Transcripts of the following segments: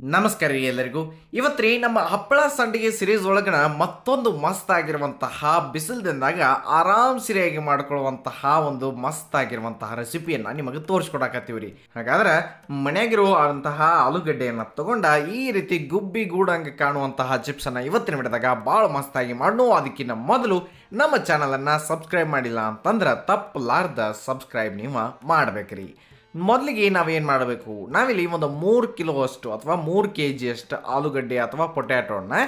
ನಮಸ್ಕಾರ ರೀ ಎಲ್ಲರಿಗೂ. ಇವತ್ತು ರೀ ನಮ್ಮ ಹಪ್ಪಳ ಸಂಡಿಗೆ ಸಿರೀಸ್ ಒಳಗಣ ಮತ್ತೊಂದು ಮಸ್ತ್ ಆಗಿರುವಂತಹ ಬಿಸಿಲ್ದಿಂದಾಗ ಆರಾಮ್ ಸಿರಿಯಾಗಿ ಮಾಡ್ಕೊಳ್ಳುವಂತಹ ಒಂದು ಮಸ್ತ್ ಆಗಿರುವಂತಹ ರೆಸಿಪಿಯನ್ನು ನಿಮಗೆ ತೋರಿಸ್ಕೊಡಕತ್ತೀವಿ ರೀ. ಹಾಗಾದ್ರೆ ಮನೆಯಾಗಿರುವಂತಹ ಆಲೂಗಡ್ಡೆಯನ್ನ ತಗೊಂಡ ಈ ರೀತಿ ಗುಬ್ಬಿ ಗೂಡಂಗೆ ಕಾಣುವಂತಹ ಚಿಪ್ಸನ್ನು ಇವತ್ತಿನ ಬಿಡಿದಾಗ ಭಾಳ ಮಸ್ತಾಗಿ ಮಾಡೋ ಅದಕ್ಕಿಂತ ಮೊದಲು ನಮ್ಮ ಚಾನಲನ್ನು ಸಬ್ಸ್ಕ್ರೈಬ್ ಮಾಡಿಲ್ಲ ಅಂತಂದ್ರೆ ತಪ್ಪಲಾರ್ದ ಸಬ್ಸ್ಕ್ರೈಬ್ ನೀವು ಮಾಡ್ಬೇಕ್ರಿ. ಮೊದಲಿಗೆ ನಾವು ಏನು ಮಾಡಬೇಕು? ನಾವಿಲ್ಲಿ ಒಂದು ಮೂರು ಕಿಲೋ ಅಷ್ಟು ಅಥವಾ ಮೂರು ಕೆ ಜಿಯಷ್ಟು ಆಲೂಗಡ್ಡೆ ಅಥವಾ ಪೊಟ್ಯಾಟೋನ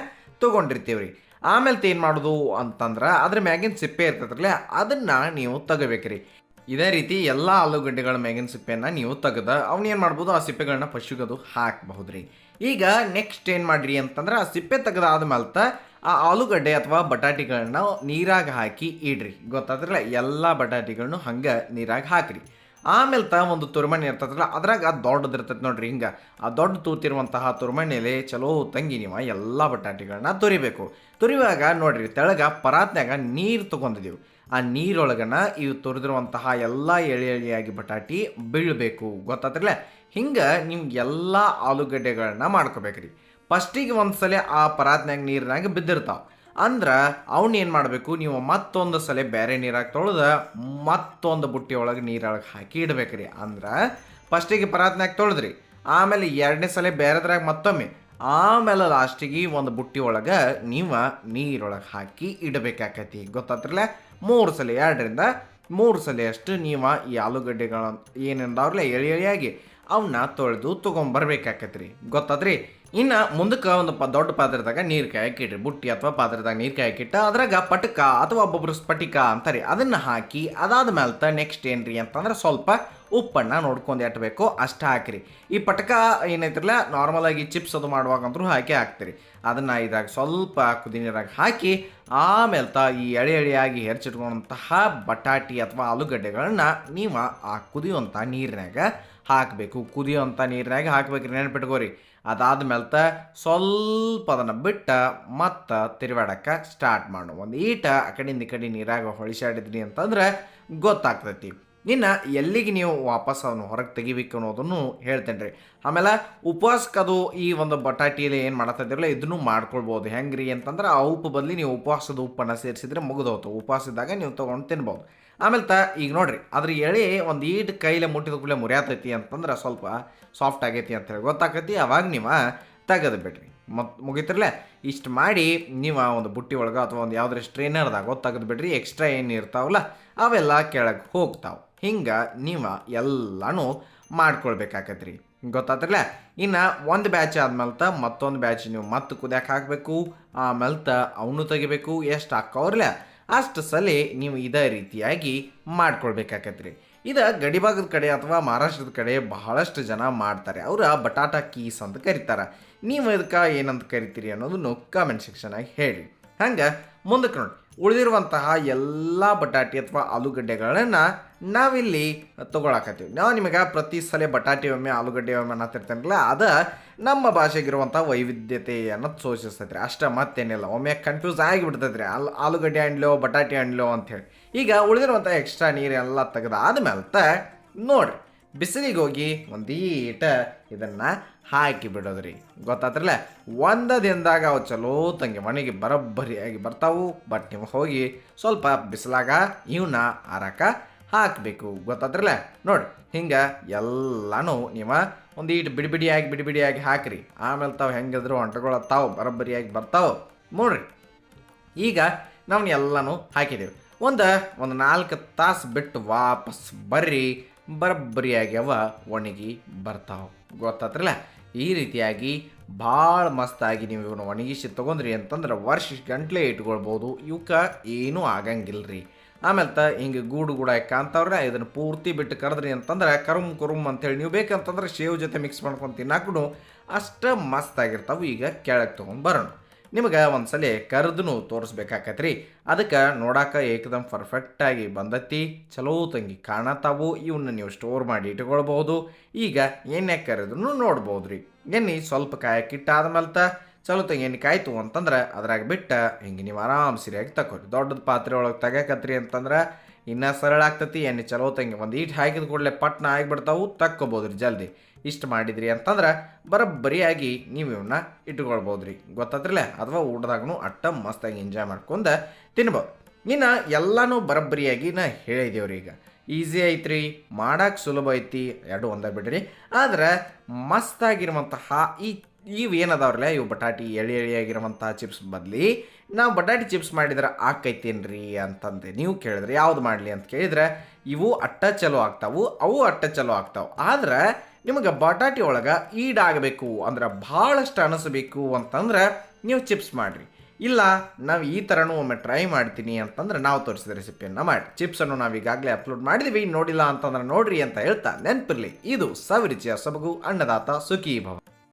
ತೊಗೊಂಡಿರ್ತೀವಿ ರೀ ಆಮೇಲೆ ಏನು ಮಾಡೋದು ಅಂತಂದ್ರೆ ಅದ್ರ ಮ್ಯಾಗಿನ ಸಿಪ್ಪೆ ಇರ್ತದ್ರಲ್ಲ ಅದನ್ನು ನೀವು ತೆಗಬೇಕ್ರಿ. ಇದೇ ರೀತಿ ಎಲ್ಲ ಆಲೂಗಡ್ಡೆಗಳ ಮ್ಯಾಗಿನ ಸಿಪ್ಪೆಯನ್ನು ನೀವು ತೆಗೆದ ಅವನೇನು ಮಾಡ್ಬೋದು ಆ ಸಿಪ್ಪೆಗಳನ್ನ ಪಶುಗದು ಹಾಕಬಹುದು ರೀ ಈಗ ನೆಕ್ಸ್ಟ್ ಏನು ಮಾಡ್ರಿ ಅಂತಂದ್ರೆ ಆ ಸಿಪ್ಪೆ ತೆಗೆದಾದ್ಮೇಲೆ ಆ ಆಲೂಗಡ್ಡೆ ಅಥವಾ ಬಟಾಟಿಗಳನ್ನ ನೀರಾಗ ಹಾಕಿ ಇಡ್ರಿ. ಗೊತ್ತಾದ್ರಲ್ಲ ಎಲ್ಲ ಬಟಾಟಿಗಳನ್ನು ಹಂಗೆ ನೀರಾಗ ಹಾಕ್ರಿ. ಆಮೇಲೆ ತ ಒಂದು ತುರುಮಣಿ ಇರ್ತದಲ್ಲ ಅದ್ರಾಗ ಅದು ದೊಡ್ಡದು ಇರ್ತೈತೆ ನೋಡ್ರಿ ಹಿಂಗೆ. ಆ ದೊಡ್ಡ ತೂತಿರುವಂತಹ ತುರುಮಣಿಯಲ್ಲಿ ಚಲೋ ತಂಗಿ ನೀವು ಎಲ್ಲ ಬಟಾಟಿಗಳನ್ನ ತುರಿಬೇಕು. ತುರಿಯುವಾಗ ನೋಡ್ರಿ ತೆಳಗ ಪರಾತ್ನ್ಯಾಗ ನೀರು ತೊಗೊಂಡಿದ್ದೀವಿ ಆ ನೀರೊಳಗನ ಇವು ತುರಿದಿರುವಂತಹ ಎಲ್ಲ ಎಳೆ ಎಳೆಯಾಗಿ ಬಟಾಟಿ ಬೀಳಬೇಕು. ಗೊತ್ತಾತ್ರಲ್ಲ ಹಿಂಗೆ ನೀವು ಎಲ್ಲ ಆಲೂಗಡ್ಡೆಗಳನ್ನ ಮಾಡ್ಕೋಬೇಕ್ರಿ. ಫಸ್ಟಿಗೆ ಒಂದ್ಸಲ ಆ ಪರಾತ್ನ್ಯಾಗ ನೀರಿನಾಗ ಬಿದ್ದಿರ್ತಾವೆ. ಅಂದ್ರೆ ಏನು ಮಾಡಬೇಕು? ನೀವು ಮತ್ತೊಂದು ಸಲ ಬೇರೆ ನೀರಾಗ ತೊಳೆದ ಮತ್ತೊಂದು ಬುಟ್ಟಿ ಒಳಗೆ ನೀರೊಳಗೆ ಹಾಕಿ ಇಡ್ಬೇಕ್ರಿ. ಅಂದ್ರೆ ಫಸ್ಟಿಗೆ ಪರಾತ್ನಾಗ ತೊಳೆದ್ರಿ. ಆಮೇಲೆ ಎರಡನೇ ಸಲ ಬೇರೆದ್ರಾಗ ಮತ್ತೊಮ್ಮೆ. ಆಮೇಲೆ ಲಾಸ್ಟಿಗೆ ಒಂದು ಬುಟ್ಟಿ ಒಳಗೆ ನೀವು ನೀರೊಳಗೆ ಹಾಕಿ ಇಡಬೇಕಾಕತಿ. ಗೊತ್ತಾತ್ರಲ್ಲ ಮೂರು ಸಲ, ಎರಡರಿಂದ ಮೂರು ಸಲ ಅಷ್ಟು ನೀವು ಈ ಆಲೂಗಡ್ಡೆಗಳ ಏನೇನದಾವ್ರಲ್ಲ ಎಳೆ ಎಳೆಯಾಗಿ ಅವನ್ನ ತೊಳೆದು ತೊಗೊಂಬರ್ಬೇಕಾಕತ್ರಿ. ಗೊತ್ತಾದ್ರಿ ಇನ್ನು ಮುಂದಕ್ಕೆ ಒಂದು ಪ ದೊಡ್ಡ ಪಾತ್ರದಾಗ ನೀರು ಕಾಯಕ್ಕಿಡ್ರಿ ಬುಟ್ಟಿ ಅಥವಾ ಪಾತ್ರದಾಗ ನೀರು ಕಾಯಕ್ಕಿಟ್ಟ ಅದ್ರಾಗ ಪಟಕ ಅಥವಾ ಒಬ್ಬೊಬ್ರು ಸ್ಫಟಿಕ ಅಂತಾರೆ. ಅದನ್ನು ಹಾಕಿ ಅದಾದ ಮೇಲೆ ನೆಕ್ಸ್ಟ್ ಏನ್ರಿ ಅಂತಂದ್ರೆ ಸ್ವಲ್ಪ ಉಪ್ಪನ್ನು ನೋಡ್ಕೊಂಡು ಎಟ್ಟಬೇಕು ಅಷ್ಟು ಹಾಕಿರಿ. ಈ ಪಟಕ ಏನೈತಿರಲ್ಲ ನಾರ್ಮಲಾಗಿ ಚಿಪ್ಸ್ ಅದು ಮಾಡುವಾಗಂತೂ ಹಾಕಿ ಹಾಕ್ತೀರಿ. ಅದನ್ನು ಇದಾಗ ಸ್ವಲ್ಪ ಕುದಿನೀರಾಗ ಹಾಕಿ ಆಮೇಲೆ ತ ಈ ಎಳೆ ಎಳೆಯಾಗಿ ಹೆರ್ಚಿಟ್ಕೊಂಡಂತಹ ಬಟಾಟಿ ಅಥವಾ ಆಲೂಗಡ್ಡೆಗಳನ್ನ ನೀವು ಆ ಕುದಿಯುವಂಥ ನೀರಿನಾಗ ಹಾಕಬೇಕು. ಕುದಿಯುವಂಥ ನೀರಿನಾಗ ಹಾಕ್ಬೇಕ್ರಿ ನೆನಪಿಟ್ಕೋರಿ ಅದಾದ್ಮೇಲೆ ತ ಸ್ವಲ್ಪ ಅದನ್ನು ಬಿಟ್ಟು ಮತ್ತೆ ತಿರುವಾಡಕ್ಕೆ ಸ್ಟಾರ್ಟ್ ಮಾಡು. ಒಂದು ಈಟ ಆ ಕಡೆಯಿಂದ ಈ ಕಡೆ ನೀರಾಗ ಹೊಳಿಸಾಡಿದ್ರಿ ಅಂತಂದ್ರೆ ಗೊತ್ತಾಗ್ತೈತಿ. ಇನ್ನು ಎಲ್ಲಿಗೆ ನೀವು ವಾಪಸ್ ಅವನು ಹೊರಗೆ ತೆಗಿಬೇಕು ಅನ್ನೋದನ್ನು ಹೇಳ್ತೇನೆ ರೀ. ಆಮೇಲೆ ಉಪವಾಸಕ್ಕೆ ಅದು ಈ ಒಂದು ಬಟಾಟಿಯಲ್ಲಿ ಏನು ಮಾಡತ್ತಿದ್ರಲ್ಲ ಇದನ್ನು ಮಾಡ್ಕೊಳ್ಬೋದು. ಹೆಂಗ್ರಿ ಅಂತಂದ್ರೆ ಆ ಉಪ್ಪು ಬದಲಿ ನೀವು ಉಪವಾಸದ ಉಪ್ಪನ್ನು ಸೇರಿಸಿದ್ರೆ ಮುಗಿದೋತು. ಉಪವಾಸ ಇದ್ದಾಗ ನೀವು ತೊಗೊಂಡು ತಿನ್ಬೋದು. ಆಮೇಲೆ ತ, ಈಗ ನೋಡ್ರಿ, ಅದ್ರ ಎಳೆ ಒಂದು ಈಟ್ ಕೈಲೆ ಮುಟ್ಟಿದ ಕೂಡಲೇ ಮುರಿಯಾತೈತಿ ಅಂತಂದ್ರೆ ಸ್ವಲ್ಪ ಸಾಫ್ಟ್ ಆಗೈತಿ ಅಂತೇಳಿ ಗೊತ್ತಾಕೈತಿ. ಅವಾಗ ನೀವು ತೆಗೆದು ಬಿಡ್ರಿ. ಮತ್ತು ಮುಗಿತಿರ್ಲೆ, ಇಷ್ಟು ಮಾಡಿ ನೀವು ಒಂದು ಬುಟ್ಟಿ ಒಳಗೆ ಅಥವಾ ಒಂದು ಯಾವುದ್ರ ಸ್ಟ್ರೈನರ್ದಾಗ ತೆಗೆದು ಬಿಡ್ರಿ. ಎಕ್ಸ್ಟ್ರಾ ಏನು ಇರ್ತಾವಲ್ಲ, ಅವೆಲ್ಲ ಕೆಳಗೆ ಹೋಗ್ತಾವೆ. ಹಿಂಗೆ ನೀವು ಎಲ್ಲನೂ ಮಾಡ್ಕೊಳ್ಬೇಕಾಕತ್ರಿ. ಗೊತ್ತಾತ್ರಲ್ಲ ಇನ್ನು ಒಂದು ಬ್ಯಾಚ್ ಆದ್ಮೇಲೆ ಮತ್ತೊಂದು ಬ್ಯಾಚ್ ನೀವು ಮತ್ತೆ ಕುದ್ಯಾಕೆ ಹಾಕಬೇಕು ಆಮೇಲೆ ತ ಅವನು ತೆಗಿಬೇಕು, ಎಷ್ಟು ಹಾಕೋರ್ಲ ಅಷ್ಟು ಸಲ ನೀವು ಇದೇ ರೀತಿಯಾಗಿ ಮಾಡ್ಕೊಳ್ಬೇಕಾಕತ್ರಿ. ಇದು ಗಡಿಭಾಗದ ಕಡೆ ಅಥವಾ ಮಹಾರಾಷ್ಟ್ರದ ಕಡೆ ಬಹಳಷ್ಟು ಜನ ಮಾಡ್ತಾರೆ. ಅವ್ರು ಬಟಾಟಾ ಕೀಸ್ ಅಂತ ಕರೀತಾರೆ. ನೀವು ಇದಕ್ಕೆ ಏನಂತ ಕರಿತೀರಿ ಅನ್ನೋದನ್ನು ಕಾಮೆಂಟ್ ಸೆಕ್ಷನಾಗಿ ಹೇಳಿ ಹಂಗೆ ಮುಂದಕ್ಕೆ ನೋಡಿ ಉಳಿದಿರುವಂತಹ ಎಲ್ಲ ಬಟಾಟಿ ಅಥವಾ ಆಲೂಗಡ್ಡೆಗಳನ್ನು ನಾವಿಲ್ಲಿ ತೊಗೊಳಕತ್ತೀವಿ. ನಾವು ನಿಮಗೆ ಪ್ರತಿ ಸಲ ಬಟಾಟೆ ಒಮ್ಮೆ, ಆಲೂಗಡ್ಡೆ ಒಮ್ಮೆ ಅನ್ನತ್ತಿರ್ತೇನಲ್ಲ ಅದು ನಮ್ಮ ಭಾಷೆಗಿರುವಂಥ ವೈವಿಧ್ಯತೆಯನ್ನು ಸೂಚಿಸ್ತೈತೆ ರೀ ಅಷ್ಟೇ ಮತ್ತೇನಿಲ್ಲ. ಒಮ್ಮೆ ಕನ್ಫ್ಯೂಸ್ ಆಗಿಬಿಡ್ತೈತೆ ರೀ ಆಲ್, ಆಲೂಗಡ್ಡೆ ಹಣ್ಲೋ ಬಟಾಟೆ ಹಣ್ಲೋ ಅಂಥೇಳಿ ಈಗ ಉಳಿದಿರುವಂಥ ಎಕ್ಸ್ಟ್ರಾ ನೀರೆಲ್ಲ ತೆಗೆದಾದ್ಮೇಲೆ ನೋಡ್ರಿ, ಬಿಸಿಲಿಗೆ ಹೋಗಿ ಒಂದೀಟ ಇದನ್ನು ಹಾಕಿ ಬಿಡೋದ್ರಿ. ಗೊತ್ತಾತ್ರಲ್ಲ? ಒಂದು ದಿನದಾಗ ಅವು ಚಲೋ ತಂಗಿ ಮನೆಗೆ ಬರೋಬ್ಬರಿಯಾಗಿ ಬರ್ತಾವು. ಬಟ್ ನೀವು ಹೋಗಿ ಸ್ವಲ್ಪ ಬಿಸಿಲಾಗ ಇವನ್ನ ಆರಾಕ ಹಾಕಬೇಕು ಗೊತ್ತಾತ್ರಲ್ಲ ನೋಡಿ, ಹಿಂಗೆ ಎಲ್ಲನೂ ನೀವು ಒಂದು ಈಟು ಬಿಡಿ ಬಿಡಿಯಾಗಿ ಬಿಡಿ ಬಿಡಿಯಾಗಿ ಹಾಕ್ರಿ. ಆಮೇಲೆ ತಾವು ಹೆಂಗಿದ್ರು ಅಂಟಗೊಳತ್ತಾವು ಬರೋಬ್ಬರಿಯಾಗಿ ಬರ್ತಾವೆ. ನೋಡ್ರಿ, ಈಗ ನಾವು ಎಲ್ಲನೂ ಹಾಕಿದ್ದೇವೆ ಒಂದು ಒಂದು ನಾಲ್ಕು ತಾಸು ಬಿಟ್ಟು ವಾಪಸ್ ಬರ್ರಿ, ಬರೋಬ್ಬರಿಯಾಗಿ ಅವ ಒಣಗಿ ಬರ್ತಾವೆ. ಗೊತ್ತಾತ್ರಲ್ಲ ಈ ರೀತಿಯಾಗಿ ಭಾಳ ಮಸ್ತಾಗಿ ನೀವು ಇವನ್ನ ಒಣಗಿಸಿ ತೊಗೊಂಡ್ರಿ ಅಂತಂದ್ರೆ ವರ್ಷ ಗಂಟ್ಲೆ ಇಟ್ಕೊಳ್ಬೋದು. ಇವಕ್ಕೆ ಏನೂ ಆಗಂಗಿಲ್ಲ ರೀ ಆಮೇಲೆ ತ ಹಿಂಗೆ ಗೂಡು ಗೂಡ ಕಾಂತವ್ರೆ ಇದನ್ನು ಪೂರ್ತಿ ಬಿಟ್ಟು ಕರೆದ್ರಿ ಅಂತಂದ್ರೆ, ಕರುಮ್ ಕುರುಮ್ ಅಂತೇಳಿ ನೀವು ಬೇಕಂತಂದ್ರೆ ಶೇವ್ ಜೊತೆ ಮಿಕ್ಸ್ ಮಾಡ್ಕೊಂಡು ತಿನ್ನಾಕೂ ಅಷ್ಟು ಮಸ್ತಾಗಿರ್ತಾವೆ ಈಗ ಕೆಳಗೆ ತೊಗೊಂಡು ಬರೋಣ. ನಿಮಗೆ ಒಂದ್ಸಲ ಕರೆದು ತೋರಿಸ್ಬೇಕಾಕತ್ರಿ. ಅದಕ್ಕೆ ನೋಡಾಕ ಏಕದಮ್ ಪರ್ಫೆಕ್ಟಾಗಿ ಬಂದತಿ. ಚಲೋ ತಂಗಿ ಕಾಣತಾವು. ಇವನ್ನ ನೀವು ಸ್ಟೋರ್ ಮಾಡಿ ಇಟ್ಕೊಳ್ಬಹುದು ಈಗ ಎಣ್ಣೆ ಕರೆದ್ರು ನೋಡ್ಬೋದು ರೀ ಎಣ್ಣೆ ಸ್ವಲ್ಪ ಕಾಯಕ್ಕಿಟ್ಟಾದ್ಮೇಲೆ ತ ಚಲೋ ತಂಗಿ ಎಣ್ಣೆ ಕಾಯ್ತು ಅಂತಂದ್ರೆ ಅದ್ರಾಗ ಬಿಟ್ಟು, ಹಿಂಗೆ ನೀವು ಆರಾಮ್ ಸರಿಯಾಗಿ ತಗೋರಿ ದೊಡ್ಡದು ಪಾತ್ರೆ ಒಳಗೆ ತೆಗಕತ್ರಿ ಅಂತಂದ್ರೆ ಇನ್ನೂ ಸರಳ ಆಗ್ತತಿ, ಎಣ್ಣೆ ಚಲೋ ತಂಗಿ ಒಂದು ಈಟ್ ಹಾಕಿದ ಕೂಡಲೇ ಪಟ್ನ ಆಗಿಬಿಡ್ತಾವು, ತಕ್ಕೋಬೋದ್ರಿ ಜಲ್ದಿ. ಇಷ್ಟು ಮಾಡಿದ್ರಿ ಅಂತಂದ್ರೆ ಬರೋಬ್ಬರಿಯಾಗಿ ನೀವು ಇವನ್ನ ಇಟ್ಕೊಳ್ಬೋದ್ರಿ. ಗೊತ್ತಾದ್ರಲ್ಲೇ ಅಥವಾ ಊಟದಾಗೂ ಅಟ್ಟ ಮಸ್ತಾಗಿ ಎಂಜಾಯ್ ಮಾಡ್ಕೊಂಡು ತಿನ್ಬೋದು. ಇನ್ನು ಎಲ್ಲನೂ ಬರೋಬ್ಬರಿಯಾಗಿ ನಾ ಹೇಳಿದೇವ್ರಿ ಈಗ. ಈಸಿ ಐತ್ರಿ ಮಾಡಕ್ಕೆ ಸುಲಭ ಐತಿ, ಎರಡು ಒಂದೇ ಬಿಡ್ರಿ. ಆದ್ರೆ ಮಸ್ತಾಗಿರುವಂತಹ ಈ ಇವು ಏನದಾವ್ರಲ್ಲ ಇವು ಬಟಾಟಿ ಎಳೆ ಎಳೆಯಾಗಿರುವಂತಹ ಚಿಪ್ಸ್ ಬದಲಿ. ನಾವು ಬಟಾಟಿ ಚಿಪ್ಸ್ ಮಾಡಿದ್ರೆ ಆಕೈತೇನ್ರಿ ಅಂತಂದೆ. ನೀವು ಕೇಳಿದ್ರೆ, ಯಾವ್ದು ಮಾಡಲಿ ಅಂತ ಕೇಳಿದ್ರೆ, ಇವು ಅಟ್ಟ ಚಲೋ ಆಗ್ತಾವು, ಅವು ಅಟ್ಟ ಚಲೋ ಆಗ್ತಾವು. ಆದ್ರೆ, ನಿಮಗೆ ಬಟಾಟಿ ಒಳಗೆ ಈಡಾಗಬೇಕು, ಅಂದ್ರೆ ಭಾಳಷ್ಟು ಅನಿಸ್ಬೇಕು ಅಂತಂದ್ರೆ, ನೀವು ಚಿಪ್ಸ್ ಮಾಡಿರಿ. ಇಲ್ಲ, ನಾವು ಈ ಥರನೂ ಒಮ್ಮೆ ಟ್ರೈ ಮಾಡ್ತೀನಿ ಅಂತಂದ್ರೆ, ನಾವು ತೋರಿಸಿದ ರೆಸಿಪಿಯನ್ನು ಮಾಡಿ ಚಿಪ್ಸನ್ನು ನಾವು ಈಗಾಗಲೇ ಅಪ್ಲೋಡ್ ಮಾಡಿದ್ವಿ, ನೋಡಿಲ್ಲ ಅಂತಂದ್ರೆ ನೋಡ್ರಿ ಅಂತ ಹೇಳ್ತಾ ನೆನಪಿರಲಿ. ಇದು ಸವಿರುಚಿಯ ಸೊಬಗು, ಅನ್ನದಾತ ಸುಖಿ ಭವ.